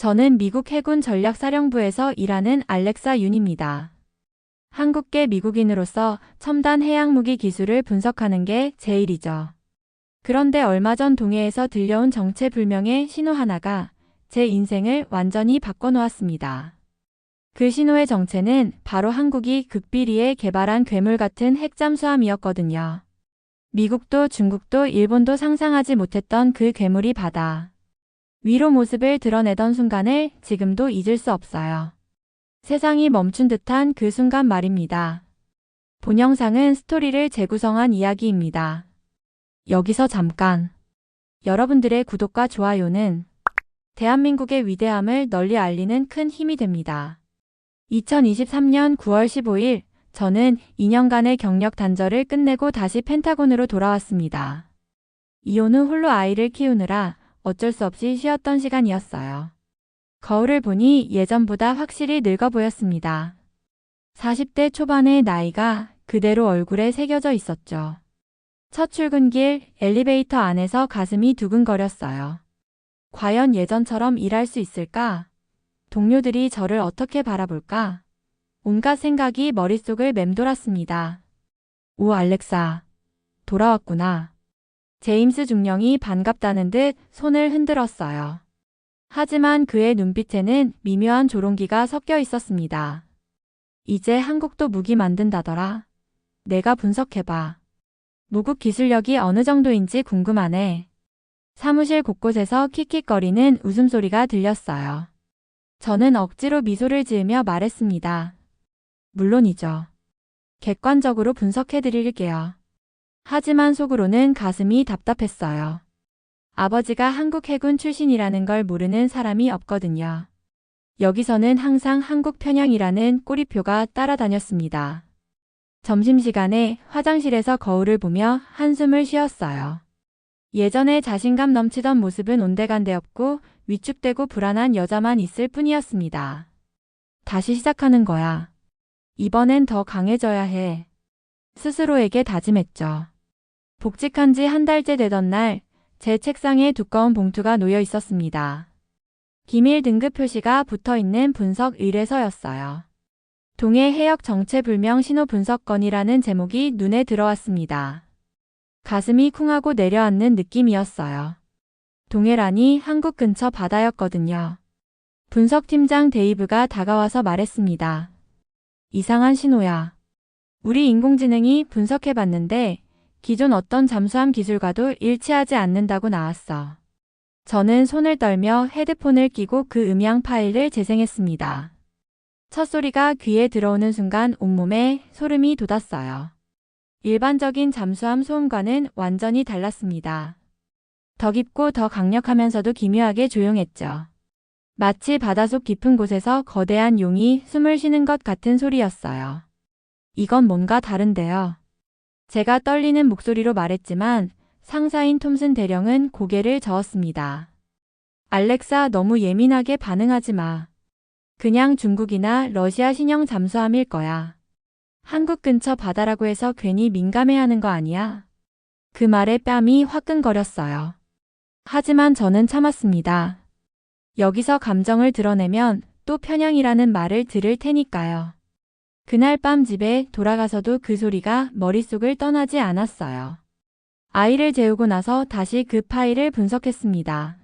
저는 미국 해군 전략사령부에서 일하는 알렉사 윤입니다. 한국계 미국인으로서 첨단 해양무기 기술을 분석하는 게 제 일이죠. 그런데 얼마 전 동해에서 들려온 정체불명의 신호 하나가 제 인생을 완전히 바꿔놓았습니다. 그 신호의 정체는 바로 한국이 극비리에 개발한 괴물 같은 핵잠수함이었거든요. 미국도 중국도 일본도 상상하지 못했던 그 괴물이 바다. 위로 모습을 드러내던 순간을 지금도 잊을 수 없어요. 세상이 멈춘 듯한 그 순간 말입니다. 본 영상은 스토리를 재구성한 이야기입니다. 여기서 잠깐. 여러분들의 구독과 좋아요는 대한민국의 위대함을 널리 알리는 큰 힘이 됩니다. 2023년 9월 15일 저는 2년간의 경력 단절을 끝내고 다시 펜타곤으로 돌아왔습니다. 이혼 후 홀로 아이를 키우느라 어쩔 수 없이 쉬었던 시간이었어요. 거울을 보니 예전보다 확실히 늙어 보였습니다. 40대 초반의 나이가 그대로 얼굴에 새겨져 있었죠. 첫 출근길 엘리베이터 안에서 가슴이 두근거렸어요. 과연 예전처럼 일할 수 있을까? 동료들이 저를 어떻게 바라볼까? 온갖 생각이 머릿속을 맴돌았습니다. 오, 알렉사. 돌아왔구나. 제임스 중령이 반갑다는 듯 손을 흔들었어요. 하지만 그의 눈빛에는 미묘한 조롱기가 섞여 있었습니다. 이제 한국도 무기 만든다더라. 내가 분석해봐. 무국 기술력이 어느 정도인지 궁금하네. 사무실 곳곳에서 킥킥거리는 웃음소리가 들렸어요. 저는 억지로 미소를 지으며 말했습니다. 물론이죠. 객관적으로 분석해드릴게요. 하지만 속으로는 가슴이 답답했어요. 아버지가 한국 해군 출신이라는 걸 모르는 사람이 없거든요. 여기서는 항상 한국 편향이라는 꼬리표가 따라다녔습니다. 점심시간에 화장실에서 거울을 보며 한숨을 쉬었어요. 예전에 자신감 넘치던 모습은 온데간데 없고 위축되고 불안한 여자만 있을 뿐이었습니다. 다시 시작하는 거야. 이번엔 더 강해져야 해. 스스로에게 다짐했죠. 복직한 지 한 달째 되던 날, 제 책상에 두꺼운 봉투가 놓여 있었습니다. 기밀 등급 표시가 붙어 있는 분석 의뢰서였어요. 동해 해역 정체불명 신호 분석건이라는 제목이 눈에 들어왔습니다. 가슴이 쿵하고 내려앉는 느낌이었어요. 동해라니 한국 근처 바다였거든요. 분석팀장 데이브가 다가와서 말했습니다. 이상한 신호야. 우리 인공지능이 분석해봤는데 기존 어떤 잠수함 기술과도 일치하지 않는다고 나왔어. 저는 손을 떨며 헤드폰을 끼고 그 음향 파일을 재생했습니다. 첫 소리가 귀에 들어오는 순간 온몸에 소름이 돋았어요. 일반적인 잠수함 소음과는 완전히 달랐습니다. 더 깊고 더 강력하면서도 기묘하게 조용했죠. 마치 바닷속 깊은 곳에서 거대한 용이 숨을 쉬는 것 같은 소리였어요. 이건 뭔가 다른데요. 제가 떨리는 목소리로 말했지만 상사인 톰슨 대령은 고개를 저었습니다. 알렉사 너무 예민하게 반응하지 마. 그냥 중국이나 러시아 신형 잠수함일 거야. 한국 근처 바다라고 해서 괜히 민감해하는 거 아니야? 그 말에 뺨이 화끈거렸어요. 하지만 저는 참았습니다. 여기서 감정을 드러내면 또 편향이라는 말을 들을 테니까요. 그날 밤 집에 돌아가서도 그 소리가 머릿속을 떠나지 않았어요. 아이를 재우고 나서 다시 그 파일을 분석했습니다.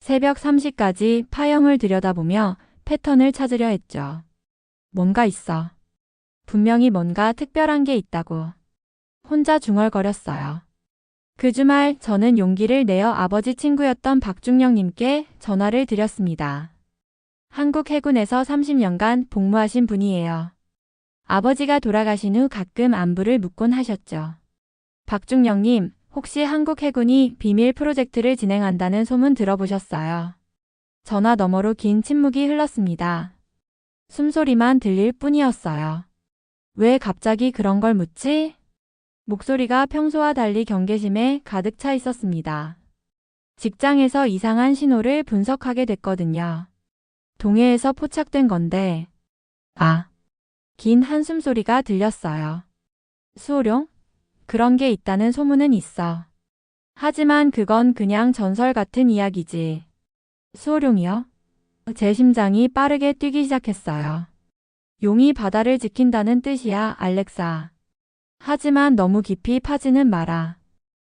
새벽 3시까지 파형을 들여다보며 패턴을 찾으려 했죠. 뭔가 있어. 분명히 뭔가 특별한 게 있다고. 혼자 중얼거렸어요. 그 주말 저는 용기를 내어 아버지 친구였던 박중령님께 전화를 드렸습니다. 한국 해군에서 30년간 복무하신 분이에요. 아버지가 돌아가신 후 가끔 안부를 묻곤 하셨죠. 박중령님, 혹시 한국 해군이 비밀 프로젝트를 진행한다는 소문 들어보셨어요? 전화 너머로 긴 침묵이 흘렀습니다. 숨소리만 들릴 뿐이었어요. 왜 갑자기 그런 걸 묻지? 목소리가 평소와 달리 경계심에 가득 차 있었습니다. 직장에서 이상한 신호를 분석하게 됐거든요. 동해에서 포착된 건데, 아, 긴 한숨 소리가 들렸어요. 수호룡? 그런 게 있다는 소문은 있어. 하지만 그건 그냥 전설 같은 이야기지. 수호룡이요? 제 심장이 빠르게 뛰기 시작했어요. 용이 바다를 지킨다는 뜻이야, 알렉사. 하지만 너무 깊이 파지는 마라.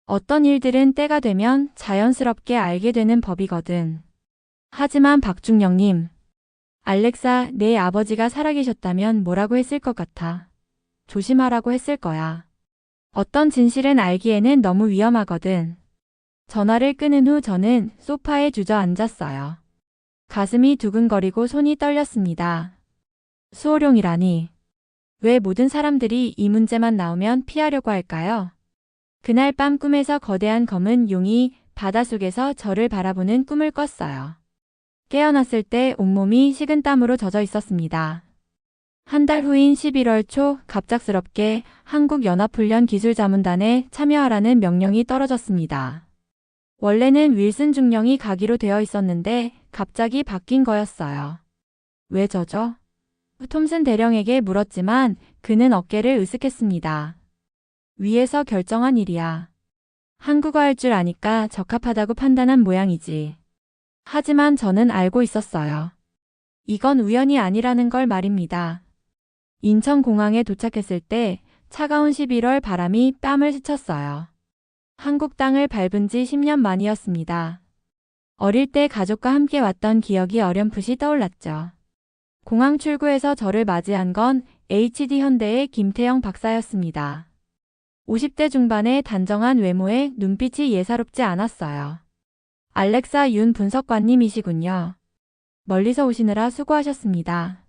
어떤 일들은 때가 되면 자연스럽게 알게 되는 법이거든. 하지만 박중영님, 알렉사, 내 아버지가 살아계셨다면 뭐라고 했을 것 같아. 조심하라고 했을 거야. 어떤 진실은 알기에는 너무 위험하거든. 전화를 끊은 후 저는 소파에 주저앉았어요. 가슴이 두근거리고 손이 떨렸습니다. 수호룡이라니. 왜 모든 사람들이 이 문제만 나오면 피하려고 할까요? 그날 밤 꿈에서 거대한 검은 용이 바닷속에서 저를 바라보는 꿈을 꿨어요. 깨어났을 때 온몸이 식은 땀으로 젖어 있었습니다. 한 달 후인 11월 초 갑작스럽게 한국연합훈련 기술자문단에 참여하라는 명령이 떨어졌습니다. 원래는 윌슨 중령이 가기로 되어 있었는데 갑자기 바뀐 거였어요. 왜 저죠? 톰슨 대령에게 물었지만 그는 어깨를 으쓱했습니다. 위에서 결정한 일이야. 한국어 할 줄 아니까 적합하다고 판단한 모양이지. 하지만 저는 알고 있었어요. 이건 우연이 아니라는 걸 말입니다. 인천공항에 도착했을 때 차가운 11월 바람이 뺨을 스쳤어요. 한국 땅을 밟은 지 10년 만이었습니다. 어릴 때 가족과 함께 왔던 기억이 어렴풋이 떠올랐죠. 공항 출구에서 저를 맞이한 건 HD 현대의 김태영 박사였습니다. 50대 중반의 단정한 외모에 눈빛이 예사롭지 않았어요. 알렉사 윤 분석관님이시군요. 멀리서 오시느라 수고하셨습니다.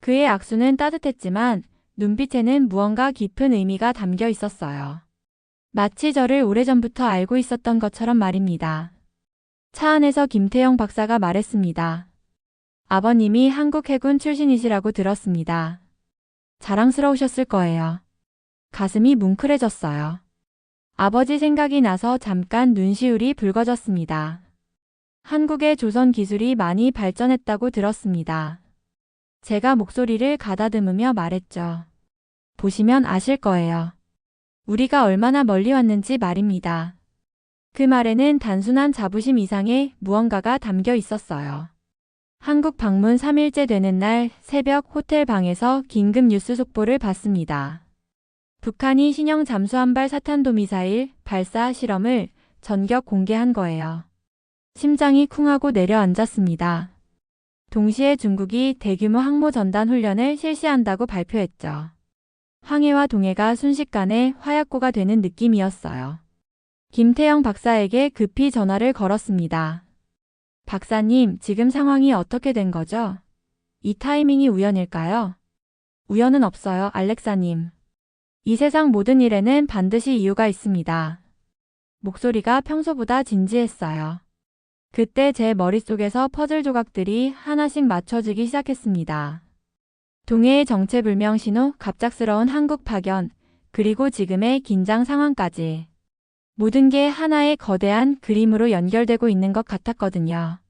그의 악수는 따뜻했지만 눈빛에는 무언가 깊은 의미가 담겨 있었어요. 마치 저를 오래전부터 알고 있었던 것처럼 말입니다. 차 안에서 김태영 박사가 말했습니다. 아버님이 한국 해군 출신이시라고 들었습니다. 자랑스러우셨을 거예요. 가슴이 뭉클해졌어요. 아버지 생각이 나서 잠깐 눈시울이 붉어졌습니다. 한국의 조선 기술이 많이 발전했다고 들었습니다. 제가 목소리를 가다듬으며 말했죠. 보시면 아실 거예요. 우리가 얼마나 멀리 왔는지 말입니다. 그 말에는 단순한 자부심 이상의 무언가가 담겨 있었어요. 한국 방문 3일째 되는 날 새벽 호텔 방에서 긴급 뉴스 속보를 받습니다. 북한이 신형 잠수한 발 사탄도 미사일 발사 실험을 전격 공개한 거예요. 심장이 쿵하고 내려앉았습니다. 동시에 중국이 대규모 항모 전단 훈련을 실시한다고 발표했죠. 황해와 동해가 순식간에 화약고가 되는 느낌이었어요. 김태영 박사에게 급히 전화를 걸었습니다. 박사님, 지금 상황이 어떻게 된 거죠? 이 타이밍이 우연일까요? 우연은 없어요, 알렉사님. 이 세상 모든 일에는 반드시 이유가 있습니다. 목소리가 평소보다 진지했어요. 그때 제 머릿속에서 퍼즐 조각들이 하나씩 맞춰지기 시작했습니다. 동해의 정체불명 신호, 갑작스러운 한국 파견, 그리고 지금의 긴장 상황까지. 모든 게 하나의 거대한 그림으로 연결되고 있는 것 같았거든요.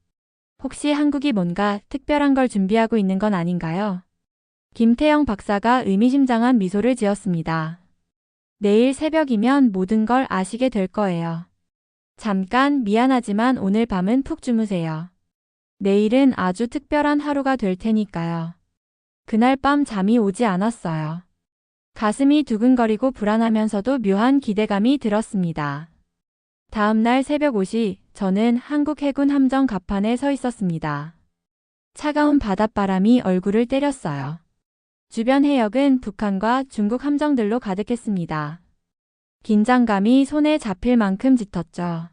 혹시 한국이 뭔가 특별한 걸 준비하고 있는 건 아닌가요? 김태영 박사가 의미심장한 미소를 지었습니다. 내일 새벽이면 모든 걸 아시게 될 거예요. 잠깐 미안하지만 오늘 밤은 푹 주무세요. 내일은 아주 특별한 하루가 될 테니까요. 그날 밤 잠이 오지 않았어요. 가슴이 두근거리고 불안하면서도 묘한 기대감이 들었습니다. 다음날 새벽 5시 저는 한국 해군 함정 갑판에 서 있었습니다. 차가운 바닷바람이 얼굴을 때렸어요. 주변 해역은 북한과 중국 함정들로 가득했습니다. 긴장감이 손에 잡힐 만큼 짙었죠.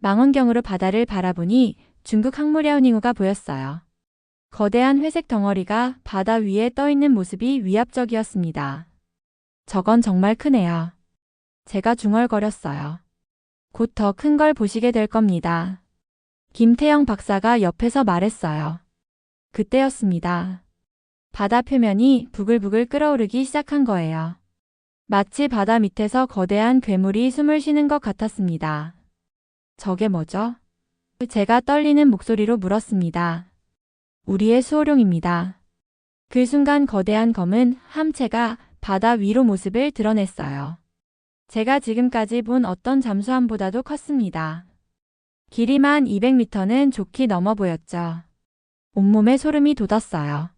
망원경으로 바다를 바라보니 중국 항모랴오닝호가 보였어요. 거대한 회색 덩어리가 바다 위에 떠 있는 모습이 위압적이었습니다. 저건 정말 크네요. 제가 중얼거렸어요. 곧 더 큰 걸 보시게 될 겁니다. 김태영 박사가 옆에서 말했어요. 그때였습니다. 바다 표면이 부글부글 끓어오르기 시작한 거예요. 마치 바다 밑에서 거대한 괴물이 숨을 쉬는 것 같았습니다. 저게 뭐죠? 제가 떨리는 목소리로 물었습니다. 우리의 수호룡입니다. 그 순간 거대한 검은 함체가 바다 위로 모습을 드러냈어요. 제가 지금까지 본 어떤 잠수함보다도 컸습니다. 길이만 200m는 좋게 넘어 보였죠. 온몸에 소름이 돋았어요.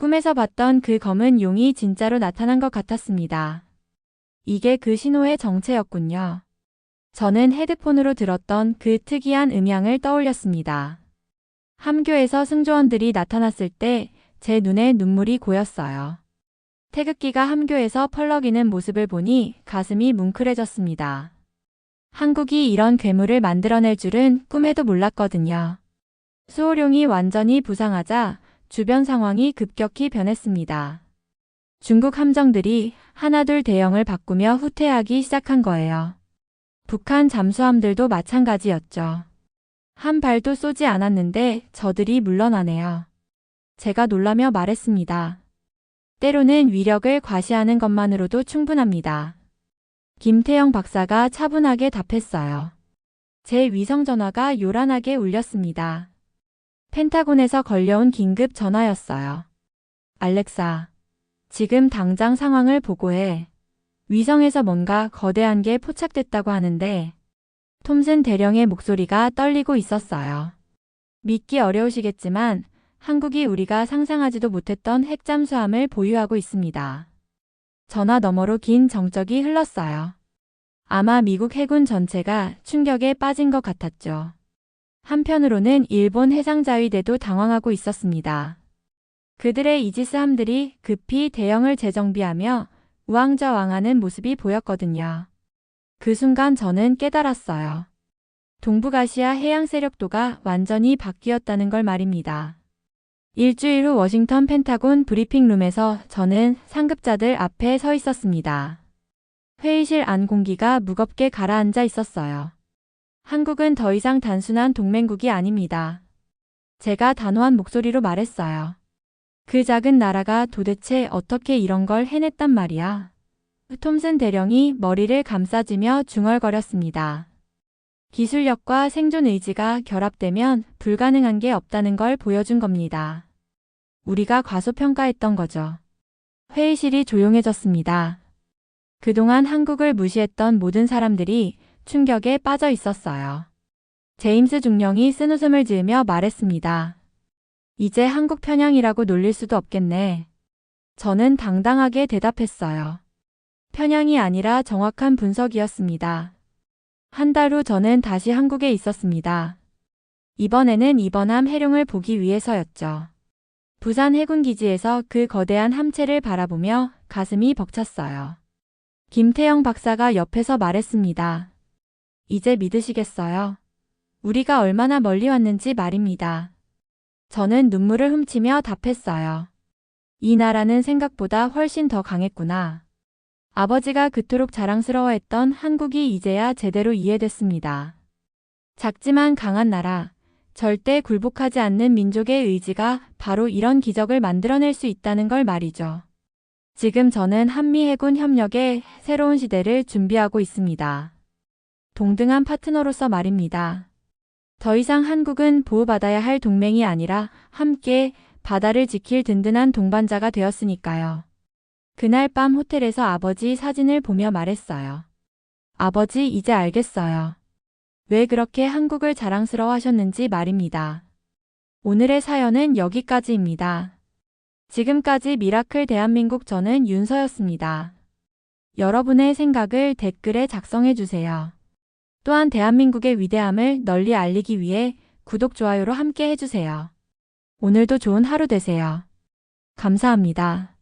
꿈에서 봤던 그 검은 용이 진짜로 나타난 것 같았습니다. 이게 그 신호의 정체였군요. 저는 헤드폰으로 들었던 그 특이한 음향을 떠올렸습니다. 함교에서 승조원들이 나타났을 때 제 눈에 눈물이 고였어요. 태극기가 함교에서 펄럭이는 모습을 보니 가슴이 뭉클해졌습니다. 한국이 이런 괴물을 만들어낼 줄은 꿈에도 몰랐거든요. 수호룡이 완전히 부상하자 주변 상황이 급격히 변했습니다. 중국 함정들이 하나둘 대형을 바꾸며 후퇴하기 시작한 거예요. 북한 잠수함들도 마찬가지였죠. 한 발도 쏘지 않았는데 저들이 물러나네요. 제가 놀라며 말했습니다. 때로는 위력을 과시하는 것만으로도 충분합니다. 김태영 박사가 차분하게 답했어요. 제 위성 전화가 요란하게 울렸습니다. 펜타곤에서 걸려온 긴급 전화였어요. 알렉사, 지금 당장 상황을 보고해. 위성에서 뭔가 거대한 게 포착됐다고 하는데, 톰슨 대령의 목소리가 떨리고 있었어요. 믿기 어려우시겠지만, 한국이 우리가 상상하지도 못했던 핵잠수함을 보유하고 있습니다. 전화 너머로 긴 정적이 흘렀어요. 아마 미국 해군 전체가 충격에 빠진 것 같았죠. 한편으로는 일본 해상자위대도 당황하고 있었습니다. 그들의 이지스함들이 급히 대형을 재정비하며 우왕좌왕하는 모습이 보였거든요. 그 순간 저는 깨달았어요. 동북아시아 해양 세력도가 완전히 바뀌었다는 걸 말입니다. 일주일 후 워싱턴 펜타곤 브리핑룸에서 저는 상급자들 앞에 서 있었습니다. 회의실 안 공기가 무겁게 가라앉아 있었어요. 한국은 더 이상 단순한 동맹국이 아닙니다. 제가 단호한 목소리로 말했어요. 그 작은 나라가 도대체 어떻게 이런 걸 해냈단 말이야. 톰슨 대령이 머리를 감싸지며 중얼거렸습니다. 기술력과 생존 의지가 결합되면 불가능한 게 없다는 걸 보여준 겁니다. 우리가 과소평가했던 거죠. 회의실이 조용해졌습니다. 그동안 한국을 무시했던 모든 사람들이 충격에 빠져 있었어요. 제임스 중령이 쓴웃음을 지으며 말했습니다. 이제 한국 편향이라고 놀릴 수도 없겠네. 저는 당당하게 대답했어요. 편향이 아니라 정확한 분석이었습니다. 한 달 후 저는 다시 한국에 있었습니다. 이번에는 이번함 해룡을 보기 위해서였죠. 부산 해군기지에서 그 거대한 함체를 바라보며 가슴이 벅찼어요. 김태영 박사가 옆에서 말했습니다. 이제 믿으시겠어요? 우리가 얼마나 멀리 왔는지 말입니다. 저는 눈물을 훔치며 답했어요. 이 나라는 생각보다 훨씬 더 강했구나. 아버지가 그토록 자랑스러워했던 한국이 이제야 제대로 이해됐습니다. 작지만 강한 나라, 절대 굴복하지 않는 민족의 의지가 바로 이런 기적을 만들어낼 수 있다는 걸 말이죠. 지금 저는 한미 해군 협력의 새로운 시대를 준비하고 있습니다. 동등한 파트너로서 말입니다. 더 이상 한국은 보호받아야 할 동맹이 아니라 함께 바다를 지킬 든든한 동반자가 되었으니까요. 그날 밤 호텔에서 아버지 사진을 보며 말했어요. 아버지 이제 알겠어요. 왜 그렇게 한국을 자랑스러워 하셨는지 말입니다. 오늘의 사연은 여기까지입니다. 지금까지 미라클 대한민국 저는 윤서였습니다. 여러분의 생각을 댓글에 작성해 주세요. 또한 대한민국의 위대함을 널리 알리기 위해 구독, 좋아요로 함께 해주세요. 오늘도 좋은 하루 되세요. 감사합니다.